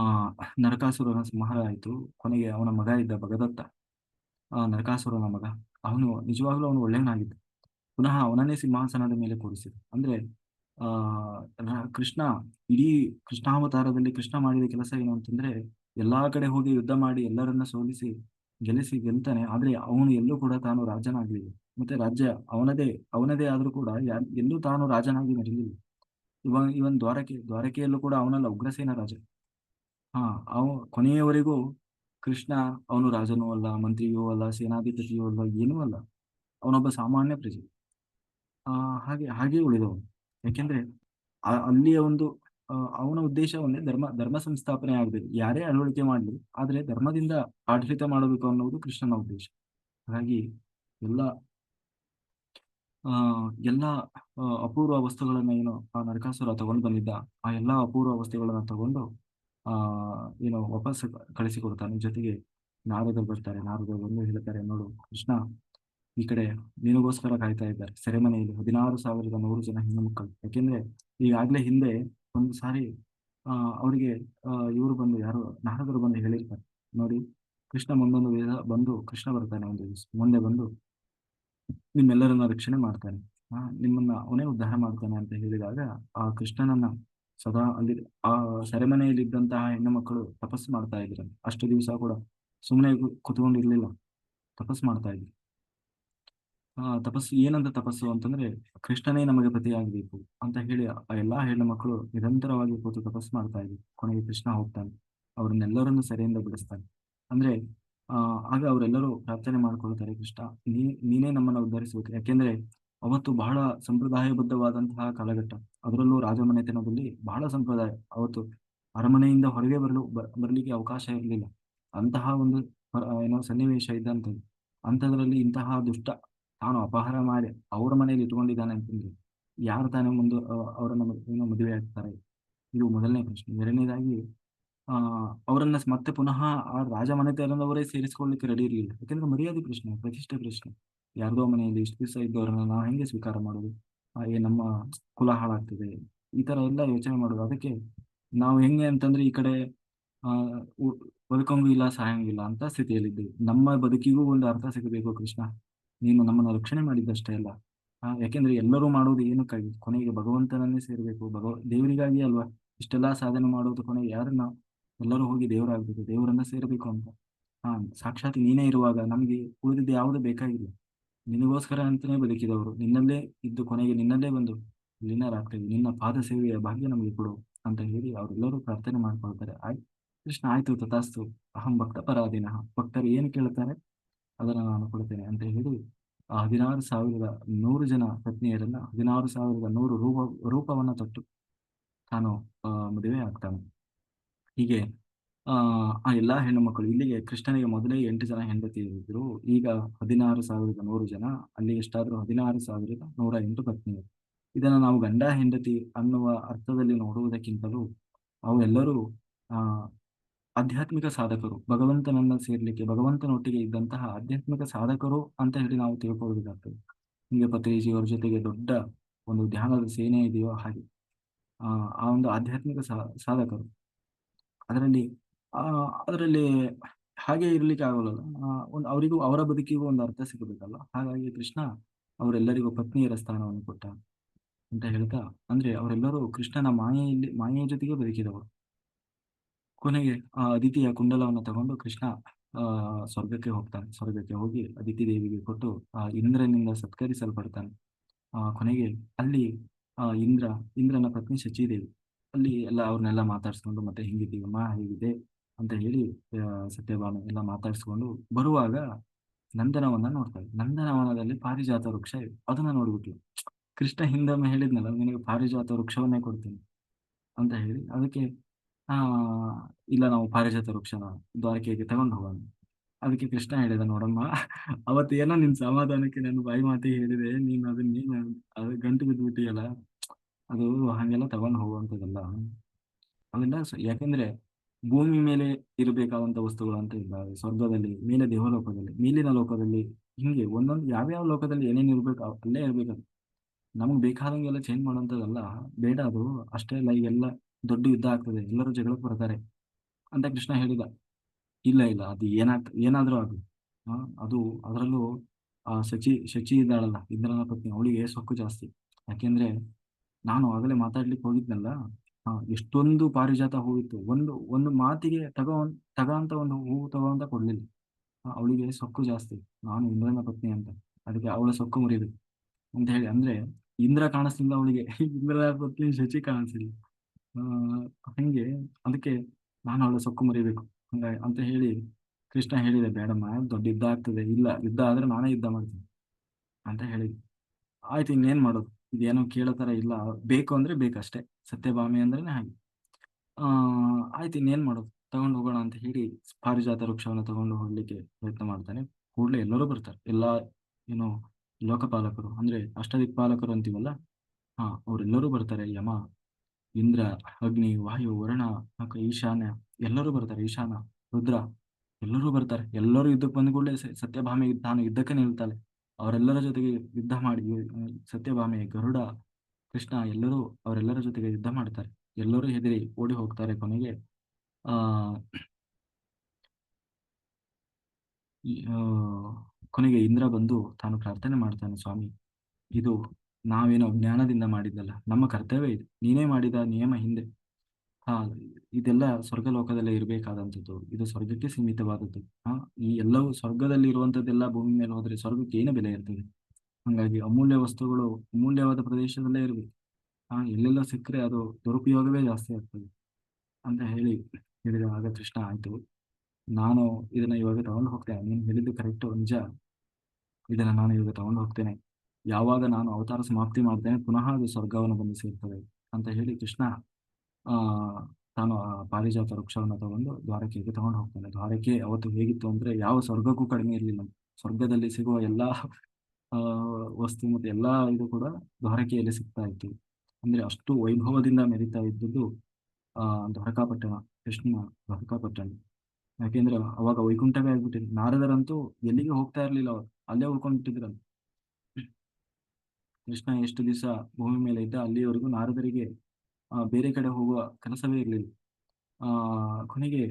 A: ನರಕಾಸುರನ ಸಂಹಾರ ಆಯಿತು. ಕೊನೆಗೆ ಅವನ ಮಗ ಇದ್ದ ಭಗದತ್ತ ನರಕಾಸುರನ ಮಗ ಅವನು ನಿಜವಾಗ್ಲೂ ಅವನು ಒಳ್ಳೆಯವನಾಗಿದ್ದ ಪುನಃ ಅವನನ್ನೇ ಸಿಂಹಾಸನದ ಮೇಲೆ ಕೂರಿಸಿದ. ಅಂದ್ರೆ, ಆ ಕೃಷ್ಣ, ಇಡೀ ಕೃಷ್ಣಾವತಾರದಲ್ಲಿ ಕೃಷ್ಣ ಮಾಡಿದ ಕೆಲಸ ಏನು ಅಂತಂದ್ರೆ, ಎಲ್ಲಾ ಕಡೆ ಹೋಗಿ ಯುದ್ಧ ಮಾಡಿ ಎಲ್ಲರನ್ನ ಸೋಲಿಸಿ ಗೆಲ್ಲಿಸಿ ಗೆಲ್ತಾನೆ. ಆದ್ರೆ ಅವನು ಎಲ್ಲೂ ಕೂಡ ತಾನು ರಾಜನಾಗ್ಲಿಲ್ಲ. ಮತ್ತೆ ರಾಜ್ಯ ಅವನದೇ ಅವನದೇ ಆದ್ರೂ ಕೂಡ ಎಲ್ಲೂ ತಾನು ರಾಜನಾಗಿ ನಡೀಲಿಲ್ಲ ಇವ, ಇವನ್ ದ್ವಾರಕೆ ದ್ವಾರಕೆಯಲ್ಲೂ ಕೂಡ ಅವನಲ್ಲ, ಉಗ್ರಸೇನ ರಾಜ. ಹಾ, ಅವ ಕೊನೆಯವರೆಗೂ ಕೃಷ್ಣ, ಅವನು ರಾಜನೂ ಅಲ್ಲ, ಮಂತ್ರಿಯೂ ಅಲ್ಲ, ಸೇನಾಧಿಪತಿಯೂ ಅಲ್ಲ, ಏನೂ ಅಲ್ಲ. ಅವನೊಬ್ಬ ಸಾಮಾನ್ಯ ಪ್ರಜೆ. ಆ, ಹಾಗೆ ಹಾಗೆ ಉಳಿದವನು. ಯಾಕೆಂದ್ರೆ ಅಲ್ಲಿಯ ಒಂದು ಅವನ ಉದ್ದೇಶ ಒಂದೇ ಧರ್ಮ ಧರ್ಮ ಸಂಸ್ಥಾಪನೆ ಆಗ್ಬೇಕು. ಯಾರೇ ಅಳವಡಿಕೆ ಮಾಡಲಿ, ಆದ್ರೆ ಧರ್ಮದಿಂದ ಆಡಳಿತ ಮಾಡಬೇಕು ಅನ್ನೋದು ಕೃಷ್ಣನ ಉದ್ದೇಶ. ಹಾಗಾಗಿ ಎಲ್ಲ, ಆ, ಎಲ್ಲ ಅಪೂರ್ವ ವಸ್ತುಗಳನ್ನ ಏನು ಆ ನರಕಾಸುರ ತಗೊಂಡು ಬಂದಿದ್ದ, ಆ ಎಲ್ಲಾ ಅಪೂರ್ವ ವಸ್ತುಗಳನ್ನ ತಗೊಂಡು ಏನು ವಾಪಸ್ ಕಳಿಸಿಕೊಡ್ತಾನೆ ಜೊತೆಗೆ ನಾರದರು ಬರ್ತಾರೆ. ನಾರದರು ಬಂದು ಹೇಳ್ತಾರೆ ನೋಡು ಕೃಷ್ಣ, ಈ ಕಡೆ ನಿನಗೋಸ್ಕರ ಕಾಯ್ತಾ ಇದ್ದಾರೆ. ಸೆರೆಮನೆಯಲ್ಲಿ ಹದಿನಾರು ಸಾವಿರದ ನೂರು ಜನ ಹೆಣ್ಣು ಮಕ್ಕಳು ಯಾಕೆಂದ್ರೆ ಈಗಾಗ್ಲೇ ಹಿಂದೆ ಒಂದು ಸಾರಿ, ಆ, ಅವರಿಗೆ ಇವರು ಬಂದು ಯಾರು, ನಾರದರು ಬಂದು ಹೇಳಿರ್ತಾರೆ. ನೋಡಿ, ಕೃಷ್ಣ ಮುಂದೊಂದು ವೇದ ಬಂದು ಕೃಷ್ಣ ಬರ್ತಾನೆ ಒಂದು ದಿವಸ. ಮುಂದೆ ಬಂದು ನಿಮ್ಮೆಲ್ಲರನ್ನ ರಕ್ಷಣೆ ಮಾಡ್ತಾನೆ. ಆ, ನಿಮ್ಮನ್ನ ಅವನೇ ಉದ್ಧಾರ ಮಾಡ್ತಾನೆ ಅಂತ ಹೇಳಿದಾಗ ಆ ಕೃಷ್ಣನನ್ನ ಸದಾ ಅಲ್ಲಿ ಆ ಸೆರೆಮನೆಯಲ್ಲಿದ್ದಂತಹ ಹೆಣ್ಣು ಮಕ್ಕಳು ತಪಸ್ಸು ಮಾಡ್ತಾ ಇದ್ರು. ಅಷ್ಟು ದಿವಸ ಕೂಡ ಸುಮ್ಮನೆ ಕುತ್ಕೊಂಡಿರ್ಲಿಲ್ಲ. ತಪಸ್ಸು ಮಾಡ್ತಾ ಇದ್ರು. ಆ ತಪಸ್ಸು, ಏನಂತ ತಪಸ್ಸು ಅಂತಂದ್ರೆ ಕೃಷ್ಣನೇ ನಮಗೆ ಪತಿಯಾಗಬೇಕು ಅಂತ ಹೇಳಿ ಆ ಎಲ್ಲಾ ಹೆಣ್ಣು ಮಕ್ಕಳು ನಿರಂತರವಾಗಿ ಕೂತು ತಪಸ್ಸು ಮಾಡ್ತಾ ಇದ್ರು. ಕೊನೆಗೆ ಕೃಷ್ಣ ಹೋಗ್ತಾನೆ. ಅವ್ರನ್ನೆಲ್ಲರನ್ನು ಸೆರೆಯಿಂದ ಬಿಡಿಸ್ತಾನೆ. ಅಂದ್ರೆ ಆ, ಆಗ ಅವರೆಲ್ಲರೂ ಪ್ರಾರ್ಥನೆ ಮಾಡ್ಕೊಳ್ತಾರೆ, ಕೃಷ್ಣ, ನೀ, ನೀನೇ ನಮ್ಮನ್ನ ಉದ್ಧರಿಸಬೇಕು. ಯಾಕೆಂದ್ರೆ ಅವತ್ತು ಬಹಳ ಸಂಪ್ರದಾಯಬದ್ಧವಾದಂತಹ ಕಾಲಘಟ್ಟ. ಅದರಲ್ಲೂ ರಾಜಮನೆತನದಲ್ಲಿ ಬಹಳ ಸಂಪ್ರದಾಯ. ಅವತ್ತು ಅರಮನೆಯಿಂದ ಹೊರಗೆ ಬರಲು ಬರಲಿಕ್ಕೆ ಅವಕಾಶ ಇರಲಿಲ್ಲ. ಅಂತಹ ಒಂದು ಏನೋ ಸನ್ನಿವೇಶ ಇದ್ದಂಥದ್ದು. ಅಂಥದ್ರಲ್ಲಿ ಇಂತಹ ದುಷ್ಟ ತಾನು ಅಪಹಾರ ಮಾಡಿ ಅವರ ಮನೆಯಲ್ಲಿ ಇಟ್ಕೊಂಡಿದ್ದಾನೆ ಅಂತಂದ್ರೆ ಯಾರು ತಾನೇ ಮುಂದೆ ಅವರನ್ನು ಏನೋ ಮದುವೆ ಆಗ್ತಾರೆ? ಇದು ಮೊದಲನೇ ಪ್ರಶ್ನೆ. ಎರಡನೇದಾಗಿ, ಆ, ಅವರನ್ನ ಮತ್ತೆ ಪುನಃ ಆ ರಾಜ ಮನೆತನದವರೇ ಸೇರಿಸಿಕೊಳ್ಳಿಕ್ಕೆ ರೆಡಿ ಇರಲಿಲ್ಲ. ಯಾಕಂದ್ರೆ ಮರ್ಯಾದೆ ಪ್ರಶ್ನೆ, ಪ್ರತಿಷ್ಠೆ ಪ್ರಶ್ನೆ. ಯಾರ್ದೋ ಮನೆಯಲ್ಲಿ ಇಷ್ಟು ದಿವಸ ಇದ್ದವರನ್ನ ನಾವು ಹೆಂಗೆ ಸ್ವೀಕಾರ ಮಾಡೋದು? ಏ ನಮ್ಮ ಕುಲ ಹಾಳಾಗ್ತದೆ ಈ ತರ ಎಲ್ಲ ಯೋಚನೆ ಮಾಡೋದು. ಅದಕ್ಕೆ ನಾವು ಹೆಂಗೆ ಅಂತಂದ್ರೆ ಈ ಕಡೆ, ಆ ಬದುಕಂಗೂ ಇಲ್ಲ ಸಾಯಂಗಿಲ್ಲ ಅಂತ ಸ್ಥಿತಿಯಲ್ಲಿದ್ದೇವೆ. ನಮ್ಮ ಬದುಕಿಗೂ ಒಂದು ಅರ್ಥ ಸಿಗಬೇಕು ಕೃಷ್ಣ. ನೀನು ನಮ್ಮನ್ನ ರಕ್ಷಣೆ ಮಾಡಿದ್ದಷ್ಟೇ ಅಲ್ಲ. ಯಾಕೆಂದ್ರೆ ಎಲ್ಲರೂ ಮಾಡೋದು ಏನಕ್ಕಾಗಿ? ಕೊನೆಗೆ ಭಗವಂತನನ್ನೇ ಸೇರ್ಬೇಕು. ಭಗವ, ದೇವರಿಗಾಗಿ ಅಲ್ವಾ? ಇಷ್ಟೆಲ್ಲಾ ಸಾಧನೆ ಮಾಡೋದು ಕೊನೆಗೆ ಯಾರನ್ನ? ಎಲ್ಲರೂ ಹೋಗಿ ದೇವರಾಗ್ಬೇಕು. ದೇವರನ್ನ ಸೇರ್ಬೇಕು ಅಂತ. ಹಾ ಸಾಕ್ಷಾತ್ ನೀನೇ ಇರುವಾಗ ನಮ್ಗೆ ಉಳಿದಿದ್ದು ಯಾವುದು ಬೇಕಾಗಿಲ್ಲ. ನಿನಗೋಸ್ಕರ ಅಂತಾನೆ ಬದುಕಿದವರು. ನಿನ್ನಲ್ಲೇ ಇದ್ದು ಕೊನೆಗೆ ನಿನ್ನಲ್ಲೇ ಬಂದು ಲೀನರಾಗ್ತೇವೆ ನಿನ್ನ ಪಾದ ಸೇವೆಯ ಭಾಗ್ಯ ನಮಗೆ ಕೊಡು ಅಂತ ಹೇಳಿ ಅವರೆಲ್ಲರೂ ಪ್ರಾರ್ಥನೆ ಮಾಡ್ಕೊಳ್ತಾರೆ. ಆಯ್, ಕೃಷ್ಣ, ಆಯ್ತು, ತಥಾಸ್ತು, ಅಹಂ ಭಕ್ತ ಪರಾಧೀನ. ಭಕ್ತರು ಏನು ಕೇಳ್ತಾರೆ? ಅದನ್ನ ನಾನು ಕೊಡ್ತೇನೆ ಅಂತ ಹೇಳಿ ಆ ಹದಿನಾರು ಸಾವಿರದ ನೂರು ಜನ ಪತ್ನಿಯರನ್ನ ಹದಿನಾರು ಸಾವಿರದ ನೂರು ರೂಪ, ರೂಪವನ್ನ ತೊಟ್ಟು ತಾನು ಮದುವೆ ಆಗ್ತಾನೆ. ಹೀಗೆ ಆ ಎಲ್ಲಾ ಹೆಣ್ಣು ಮಕ್ಕಳು ಇಲ್ಲಿಗೆ ಕೃಷ್ಣನಿಗೆ ಮೊದಲೇ ಎಂಟು ಜನ ಹೆಂಡತಿ ಇದ್ರು. ಈಗ ಹದಿನಾರು ಸಾವಿರದ ನೂರು ಜನ ಅಲ್ಲಿ ಎಷ್ಟಾದ್ರೂ ಹದಿನಾರು ಸಾವಿರದ ನೂರ ಎಂಟು ಪತ್ನಿಯರು. ಇದನ್ನ ನಾವು ಗಂಡ ಹೆಂಡತಿ ಅನ್ನುವ ಅರ್ಥದಲ್ಲಿ ನೋಡುವುದಕ್ಕಿಂತಲೂ ಅವೆಲ್ಲರೂ ಆ, ಆಧ್ಯಾತ್ಮಿಕ ಸಾಧಕರು. ಭಗವಂತನನ್ನ ಸೇರ್ಲಿಕ್ಕೆ ಭಗವಂತನೊಟ್ಟಿಗೆ ಇದ್ದಂತಹ ಆಧ್ಯಾತ್ಮಿಕ ಸಾಧಕರು ಅಂತ ಹೇಳಿ ನಾವು ತಿಳ್ಕೊಳ್ಬೇಕಾಗ್ತದೆ ಹೀಗೆ ಪತ್ರಿಜಿಯವರ ಜೊತೆಗೆ ದೊಡ್ಡ ಒಂದು ಧ್ಯಾನದ ಸೇನೆ ಇದೆಯೋ ಹಾಗೆ. ಆ ಒಂದು ಆಧ್ಯಾತ್ಮಿಕ ಸಾಧಕರು. ಅದರಲ್ಲಿ ಅದರಲ್ಲಿ ಹಾಗೆ ಇರ್ಲಿಕ್ಕೆ ಆಗೋಲ್ಲ ಒಂದು ಅವರಿಗೂ ಅವರ ಬದುಕಿಗೂ ಒಂದು ಅರ್ಥ ಸಿಗಬೇಕಲ್ಲ. ಹಾಗಾಗಿ ಕೃಷ್ಣ ಅವರೆಲ್ಲರಿಗೂ ಪತ್ನಿಯರ ಸ್ಥಾನವನ್ನು ಕೊಟ್ಟ ಅಂತ ಹೇಳ್ತಾ, ಅಂದ್ರೆ ಅವರೆಲ್ಲರೂ ಕೃಷ್ಣನ ಮಾಯೆಯಲ್ಲಿ, ಮಾಯೆಯ ಜೊತೆಗೆ ಬದುಕಿದವರು. ಕೊನೆಗೆ ಆ ಅದಿತಿಯ ಕುಂಡಲವನ್ನು ತಗೊಂಡು ಕೃಷ್ಣ, ಆ, ಸ್ವರ್ಗಕ್ಕೆ ಹೋಗ್ತಾನೆ. ಸ್ವರ್ಗಕ್ಕೆ ಹೋಗಿ ಅದಿತಿ ದೇವಿಗೆ ಕೊಟ್ಟು ಆ ಇಂದ್ರನಿಂದ ಸತ್ಕರಿಸಲ್ಪಡ್ತಾನೆ. ಆ, ಕೊನೆಗೆ ಅಲ್ಲಿ, ಆ, ಇಂದ್ರ, ಇಂದ್ರನ ಪತ್ನಿ ಶಚಿದೇವಿ, ಅಲ್ಲಿ ಎಲ್ಲ ಅವ್ರನ್ನೆಲ್ಲ ಮಾತಾಡ್ಸ್ಕೊಂಡು ಮತ್ತೆ ಹಿಂಗಿದ್ದೀವಮ್ಮ ಹೇಗಿದೆ? ಅಂತ ಹೇಳಿ ಆ, ಸತ್ಯಭಾಮ ಎಲ್ಲ ಮಾತಾಡಿಸ್ಕೊಂಡು ಬರುವಾಗ ನಂದನವನ್ನ ನೋಡ್ತಾಳೆ ನಂದನವನದಲ್ಲಿ ಪಾರಿಜಾತ ವೃಕ್ಷ ಇದೆ. ಅದನ್ನ ನೋಡ್ಬಿಟ್ಲು. ಕೃಷ್ಣ ಹಿಂದೊಮ್ಮೆ ಹೇಳಿದ್ನಲ್ಲ ನಿನಗೆ ಪಾರಿಜಾತ ವೃಕ್ಷವನ್ನೇ ಕೊಡ್ತೀನಿ ಅಂತ ಹೇಳಿ ಅದಕ್ಕೆ ಆ ಇಲ್ಲ ನಾವು ಪಾರಿಜಾತ ವೃಕ್ಷನ ದ್ವಾರಕೆಗೆ ತಗೊಂಡು ಹೋಗೋಣ ಅದಕ್ಕೆ ಕೃಷ್ಣ ಹೇಳಿದ ನೋಡಮ್ಮ ಅವತ್ತೇನೋ ನಿನ್ ಸಮಾಧಾನಕ್ಕೆ ನಾನು ಬಾಯಿ ಮಾತಿ ಹೇಳಿದೆ. ನೀನು ಅದನ್ನ ನೀನು ಅದು ಗಂಟು ಬಿದ್ಬಿಟ್ಟಿಯಲ್ಲ ಅದು ಹಂಗೆಲ್ಲ ತಗೊಂಡು ಹೋಗುವಂಥದ್ದಲ್ಲ. ಅವೆಲ್ಲ ಯಾಕೆಂದ್ರೆ ಭೂಮಿ ಮೇಲೆ ಇರಬೇಕಾದಂತ ವಸ್ತುಗಳು ಅಂತ ಇಲ್ಲ ಸ್ವರ್ಗದಲ್ಲಿ, ಮೇಲೆ ದೇವಲೋಕದಲ್ಲಿ, ಮೇಲಿನ ಲೋಕದಲ್ಲಿ ಹಿಂಗೆ ಒಂದೊಂದು ಯಾವ್ಯಾವ ಲೋಕದಲ್ಲಿ ಏನೇನು ಇರ್ಬೇಕು ಅಲ್ಲೇ ಇರ್ಬೇಕು. ನಮಗ್ ಬೇಕಾದಂಗೆಲ್ಲ ಚೇಂಜ್ ಮಾಡೋಂಥದ್ದಲ್ಲ ಬೇಡ ಅದು. ಅಷ್ಟೇ ಅಲ್ಲ, ಈಗೆಲ್ಲ ದೊಡ್ಡ ಯುದ್ಧ ಆಗ್ತದೆ. ಎಲ್ಲರೂ ಜಗಳಕ್ಕೆ ಬರ್ತಾರೆ ಅಂತ ಕೃಷ್ಣ ಹೇಳಿದ. ಇಲ್ಲ ಇಲ್ಲ, ಅದು ಏನಾಗ್ತ ಏನಾದ್ರೂ ಅದು ಅದು ಅದರಲ್ಲೂ, ಆ ಶಚಿ ಶಚಿ ಇದ್ದಾಳಲ್ಲ, ಇಂದ್ರನ ಪತ್ನಿ, ಅವಳಿಗೆ ಸೊಕ್ಕು ಜಾಸ್ತಿ. ಯಾಕೆಂದ್ರೆ ನಾನು ಆಗಲೇ ಮಾತಾಡ್ಲಿಕ್ಕೆ ಹೋಗಿದ್ನಲ್ಲ ಎಷ್ಟೊಂದು ಪಾರಿಜಾತ ಹೂವಿತ್ತು. ಒಂದು ಒಂದು ಮಾತಿಗೆ ತಗೋ ತಗೋಂತ ಒಂದು ಹೂವು ತಗೋಂತ ಕೊಡ್ಲಿಲ್ಲ. ಅವಳಿಗೆ ಸೊಕ್ಕು ಜಾಸ್ತಿ. ನಾನು ಇಂದ್ರನ ಪತ್ನಿ ಅಂತ. ಅದಕ್ಕೆ ಅವಳ ಸೊಕ್ಕು ಮುರಿಬೇಕು ಅಂತ ಹೇಳಿ, ಅಂದ್ರೆ ಇಂದ್ರ ಕಾಣಿಸ್ಲಿಲ್ಲ ಅವಳಿಗೆ. ಇಂದ್ರನ ಪತ್ನಿ ಶಚಿ ಕಾಣಿಸ್ಲಿಲ್ಲ. ಹಂಗೆ ಅದಕ್ಕೆ ನಾನು ಅವಳ ಸೊಕ್ಕು ಮುರಿಬೇಕು. ಹಂಗಾಗಿ ಅಂತ ಹೇಳಿ ಕೃಷ್ಣ ಹೇಳಿದೆ, ಬೇಡಮ್ಮ, ದೊಡ್ಡ ಯುದ್ಧ ಆಗ್ತದೆ. ಇಲ್ಲ, ಯುದ್ಧ ಆದ್ರೆ ನಾನೇ ಯುದ್ಧ ಮಾಡ್ತೀನಿ. ಅಂತ ಹೇಳಿದ್ವಿ ಆಯ್ತು, ಇನ್ನೇನ್ ಮಾಡೋದು? ಇದೇನೋ ಕೇಳೋ ತರ ಇಲ್ಲ. ಬೇಕು ಅಂದ್ರೆ ಬೇಕಷ್ಟೇ. ಸತ್ಯಭಾಮಿ ಅಂದ್ರೇನೆ ಹಾಗೆ. ಆ, ಆಯ್ತು, ಇನ್ನೇನ್ ಮಾಡೋದು? ತಗೊಂಡು ಹೋಗೋಣ ಅಂತ ಹೇಳಿ ಪಾರಿಜಾತ ವೃಕ್ಷವನ್ನು ತಗೊಂಡು ಹೋಗ್ಲಿಕ್ಕೆ ಪ್ರಯತ್ನ ಮಾಡ್ತಾನೆ. ಕೂಡಲೇ ಎಲ್ಲರೂ ಬರ್ತಾರೆ. ಎಲ್ಲಾ, ಏನು, ಲೋಕಪಾಲಕರು. ಅಂದ್ರೆ ಅಷ್ಟದಿಕ್ಪಾಲಕರು ಅಂತೀವಲ್ಲ? ಹಾ, ಅವರೆಲ್ಲರೂ ಬರ್ತಾರೆ. ಯಮ, ಇಂದ್ರ, ಅಗ್ನಿ, ವಾಯು, ವರುಣ ಈಶಾನ್ಯ. ಎಲ್ಲರೂ ಬರ್ತಾರೆ. ಈಶಾನ, ರುದ್ರ. ಎಲ್ಲರೂ ಬರ್ತಾರೆ. ಎಲ್ಲರೂ ಯುದ್ಧಕ್ಕೆ ಬಂದ ಕೂಡಲೇ ಸತ್ಯಭಾಮೆ ತಾನು ಯುದ್ಧಕ್ಕೆ ನಿಲ್ತಾಳೆ. ಅವರೆಲ್ಲರ ಜೊತೆಗೆ ಯುದ್ಧ ಮಾಡಿ ಸತ್ಯಭಾಮೆ ಗರುಡ ಕೃಷ್ಣ ಎಲ್ಲರೂ ಅವರೆಲ್ಲರ ಜೊತೆಗೆ ಯುದ್ಧ ಮಾಡ್ತಾರೆ. ಎಲ್ಲರೂ ಹೆದರಿ ಓಡಿ ಹೋಗ್ತಾರೆ ಕೊನೆಗೆ. ಆ, ಕೊನೆಗೆ ಇಂದ್ರ ಬಂದು ತಾನು ಪ್ರಾರ್ಥನೆ ಮಾಡ್ತಾನೆ ಸ್ವಾಮಿ ಇದು ನಾವೇನೋ ಜ್ಞಾನದಿಂದ ಮಾಡಿದ್ದಲ್ಲ ನಮ್ಮ ಕರ್ತವ್ಯ ಇದು. ನೀನೇ ಮಾಡಿದ ನಿಯಮ ಹಿಂದೆ. ಹಾ, ಇದೆಲ್ಲ ಸ್ವರ್ಗ ಲೋಕದಲ್ಲಿ ಇರಬೇಕಾದಂಥದ್ದು. ಇದು ಸ್ವರ್ಗಕ್ಕೆ ಸೀಮಿತವಾದದ್ದು. ಹಾ, ಈ ಎಲ್ಲವೂ ಸ್ವರ್ಗದಲ್ಲಿ ಇರುವಂತದ್ದೆಲ್ಲ ಭೂಮಿ ಮೇಲೆ ಹೋದ್ರೆ ಸ್ವರ್ಗಕ್ಕೆ ಏನು ಬೆಲೆ ಇರ್ತದೆ? ಹಂಗಾಗಿ ಅಮೂಲ್ಯ ವಸ್ತುಗಳು ಅಮೂಲ್ಯವಾದ ಪ್ರದೇಶದಲ್ಲೇ ಇರಬೇಕು. ಹಾ, ಎಲ್ಲೆಲ್ಲ ಸಿಕ್ಕರೆ ಅದು ದುರುಪಯೋಗವೇ ಜಾಸ್ತಿ ಆಗ್ತದೆ ಅಂತ ಹೇಳಿ ಹೇಳಿದ ಆಗ ಕೃಷ್ಣ ಆಯ್ತು. ನಾನು ಇದನ್ನ ಇವಾಗ ತಗೊಂಡು ಹೋಗ್ತೇನೆ. ನೀನು ಹೇಳಿದ್ದು ಕರೆಕ್ಟ್, ನಿಜ. ಇದನ್ನ ನಾನು ಇವಾಗ ತಗೊಂಡು ಹೋಗ್ತೇನೆ. ಯಾವಾಗ ನಾನು ಅವತಾರ ಸಮಾಪ್ತಿ ಮಾಡ್ತೇನೆ, ಪುನಃ ಅದು ಸ್ವರ್ಗವನ್ನು ಬಂದು ಸೇರ್ತದೆ ಅಂತ ಹೇಳಿ ಕೃಷ್ಣ ತಾನು ಆ ಪಾರಿಜಾತ ವೃಕ್ಷವನ್ನು ತಗೊಂಡು ದ್ವಾರಕೆಗೆ ತಗೊಂಡು ಹೋಗ್ತಾನೆ. ದ್ವಾರಕೆ ಅವತ್ತು ಹೇಗಿತ್ತು ಅಂದ್ರೆ ಯಾವ ಸ್ವರ್ಗಕ್ಕೂ ಕಡಿಮೆ ಇರಲಿಲ್ಲ. ಸ್ವರ್ಗದಲ್ಲಿ ಸಿಗುವ ಎಲ್ಲಾ ವಸ್ತು ಮತ್ತೆ ಎಲ್ಲಾ ಇದು ಕೂಡ ದ್ವಾರಕೆಯಲ್ಲಿ ಸಿಗ್ತಾ ಇತ್ತು. ಅಂದ್ರೆ ಅಷ್ಟು ವೈಭವದಿಂದ ಮೆರಿತಾ ಇದ್ದದ್ದು, ಆ, ದ್ವಾರಕಾಪಟ್ಟಣ, ಕೃಷ್ಣ ದ್ವಾರಕಾಪಟ್ಟಣ. ಯಾಕೆಂದ್ರೆ ಅವಾಗ ವೈಕುಂಠವೇ ಆಗ್ಬಿಟ್ಟಿದೆ. ನಾರದರಂತೂ ಎಲ್ಲಿಗೆ ಹೋಗ್ತಾ ಇರ್ಲಿಲ್ಲ ಅವ್ರು. ಅಲ್ಲೇ ಉಳ್ಕೊಂಡ್ಬಿಟ್ಟಿದ್ರಲ್ಲ ಕೃಷ್ಣ ಎಷ್ಟು ದಿವಸ ಭೂಮಿ ಮೇಲೆ ಇದ್ದ ಅಲ್ಲಿವರೆಗೂ ನಾರದರಿಗೆ ಬೇರೆ ಕಡೆ ಹೋಗುವ ಕೆಲಸವೇ ಇರಲಿಲ್ಲ. ಕೊನೆಗೆ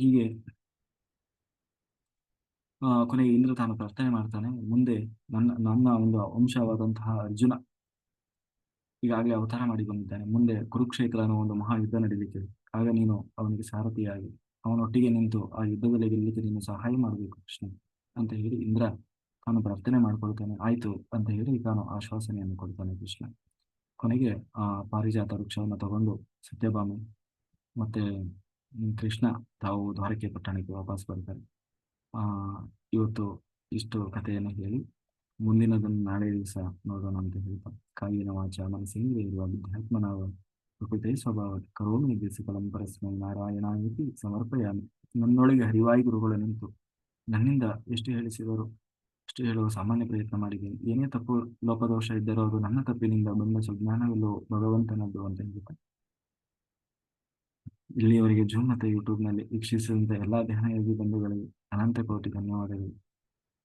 A: ಹೀಗೆ ಕೊನೆಗೆ ಇಂದ್ರ ತಾನು ಪ್ರಾರ್ಥನೆ ಮಾಡ್ತಾನೆ. ಮುಂದೆ ನನ್ನ ನನ್ನ ಒಂದು ಅಂಶವಾದಂತಹ ಅರ್ಜುನ ಈಗಾಗಲೇ ಅವತಾರ ಮಾಡಿ ಬಂದಿದ್ದಾನೆ. ಮುಂದೆ ಕುರುಕ್ಷೇತ್ರ ಅನ್ನೋ ಒಂದು ಮಹಾ ಯುದ್ಧ ನಡೀಲಿಕ್ಕೆ ಆಗ ನೀನು ಅವನಿಗೆ ಸಾರಥಿಯಾಗಿ, ಅವನೊಟ್ಟಿಗೆ ನಿಂತು ಆ ಯುದ್ಧದಲ್ಲಿ ಗೆಲ್ಲಲಿಕ್ಕೆ ನೀನು ಸಹಾಯ ಮಾಡಬೇಕು ಕೃಷ್ಣ ಅಂತ ಹೇಳಿ ಇಂದ್ರ ತಾನು ಪ್ರಾರ್ಥನೆ ಮಾಡ್ಕೊಳ್ತಾನೆ. ಆಯ್ತು ಅಂತ ಹೇಳಿ ತಾನು ಆಶ್ವಾಸನೆಯನ್ನು ಕೊಡ್ತಾನೆ ಕೃಷ್ಣ. ಕೊನೆಗೆ, ಆ, ಪಾರಿಜಾತ ವೃಕ್ಷವನ್ನು ತಗೊಂಡು ಸತ್ಯಭಾಮಿ ಮತ್ತೆ ಕೃಷ್ಣ ತಾವು ದ್ವಾರಕೆ ಪಟ್ಟಣಕ್ಕೆ ವಾಪಸ್ ಬರ್ತಾರೆ. ಆ, ಇವತ್ತು ಇಷ್ಟು ಕಥೆಯನ್ನು ಹೇಳಿ, ಮುಂದಿನದನ್ನು ನಾಳೆ ದಿವಸ ನೋಡೋಣ ಅಂತ ಹೇಳ್ತಾ ಕಾಯಿನ ವಾಚ ಮನಸ್ಸಿಂದ ಇರುವ ವಿದ್ಯಾತ್ಮನಾವ ಪ್ರಕೃತಿ ಸ್ವಭಾವ ಕರೋಮಿ ನಿರ್ದೇಶಕಲಂ ಪರಸ್ಮೈ ನಾರಾಯಣ ಸಮರ್ಪಯಾಮಿ. ನನ್ನೊಳಗೆ ಹರಿವಾಯಿ ಗುರುಗಳು ನಿಂತು ನನ್ನಿಂದ ಎಷ್ಟು ಹೇಳಿಸಿದರು? ಅಷ್ಟು ಹೇಳುವ ಸಾಮಾನ್ಯ ಪ್ರಯತ್ನ ಮಾಡಿದ್ದೀನಿ. ಏನೇ ತಪ್ಪು ಲೋಪದೋಷ ಇದ್ದರೂ ಅದು ನನ್ನ ತಪ್ಪಿನಿಂದ ಬಂದ ಸುಜ್ಞಾನವಿಲ್ಲೋ ಭಗವಂತನದ್ದು ಅಂತ ಹೇಳ್ತಾ ಇಲ್ಲಿಯವರೆಗೆ ಜೂಮ್ ಮತ್ತು ಯೂಟ್ಯೂಬ್ನಲ್ಲಿ ವೀಕ್ಷಿಸಿದಂಥ ಎಲ್ಲ ಧ್ಯಾನಯೋಗಿ ಬಂಧುಗಳಿಗೆ ಅನಂತ ಕೋಟಿ ಧನ್ಯವಾದಗಳು.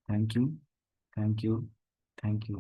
A: Thank you thank you thank you.